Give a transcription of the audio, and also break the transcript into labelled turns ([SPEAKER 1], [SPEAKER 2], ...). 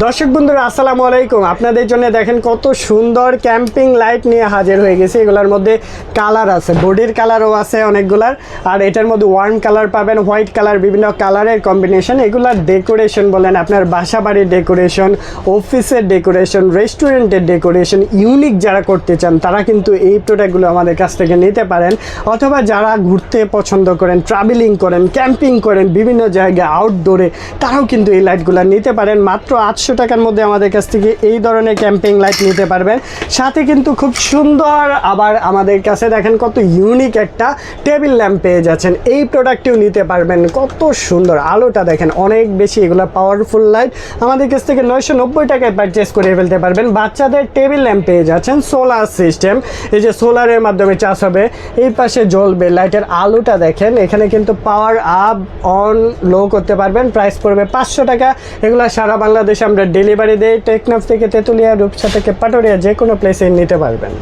[SPEAKER 1] দর্শক বন্ধুরা, আসসালামু আলাইকুম। আপনাদের জন্য দেখেন কত সুন্দর ক্যাম্পিং লাইট নিয়ে হাজির হয়ে গেছে। এগুলোর মধ্যে কালার আছে, বডির কালারও আছে অনেকগুলার। আর এটার মধ্যে ওয়ার্ম কালার পাবেন, হোয়াইট কালার, বিভিন্ন কালারের কম্বিনেশন। এগুলার ডেকোরেশন বলেন আপনার বাসা বাড়ির ডেকোরেশন, অফিসের ডেকোরেশন, রেস্টুরেন্টের ডেকোরেশন, ইউনিক যারা করতে চান, তারা কিন্তু এই প্রোডাক্টগুলো আমাদের কাছ থেকে নিতে পারেন। অথবা যারা ঘুরতে পছন্দ করেন ট্রাভেলিং করেন ক্যাম্পিং করেন, বিভিন্ন জায়গায় আউটডোরে তারাও কিন্তু এই লাইটগুলো নিতে পারেন। মাত্র আটশো টাকার মধ্যে আমাদের কাছ থেকে এই ধরনের ক্যাম্পিং লাইট নিতে পারবেন। সাথে কিন্তু খুব সুন্দর আবার আমাদের কাছে দেখেন কত ইউনিক একটা টেবিল ল্যাম্প পেয়ে যাচ্ছেন। এই প্রোডাক্টটিও নিতে পারবেন। কত সুন্দর আলোটা দেখেন, অনেক বেশি এগুলো পাওয়ারফুল লাইট আমাদের কাছ থেকে নয়শো নব্বই টাকায় পারচেস করে ফেলতে পারবেন। বাচ্চাদের টেবিল ল্যাম্প পেয়ে যাচ্ছেন সোলার সিস্টেম এই যে সোলারের মাধ্যমে চাষ হবে, এই পাশে জ্বলবে লাইটের আলোটা দেখেন। এখানে কিন্তু পাওয়ার আপ অন লো করতে পারবেন। প্রাইস পড়বে পাঁচশো টাকা। এগুলো সারা বাংলাদেশে আমরা ডেলিভারি দেই টেকনাফ থেকে তেঁতুলিয়া রূপসা থেকে পাটোরিয়া যে কোনো প্লেসে নিতে পারবেন।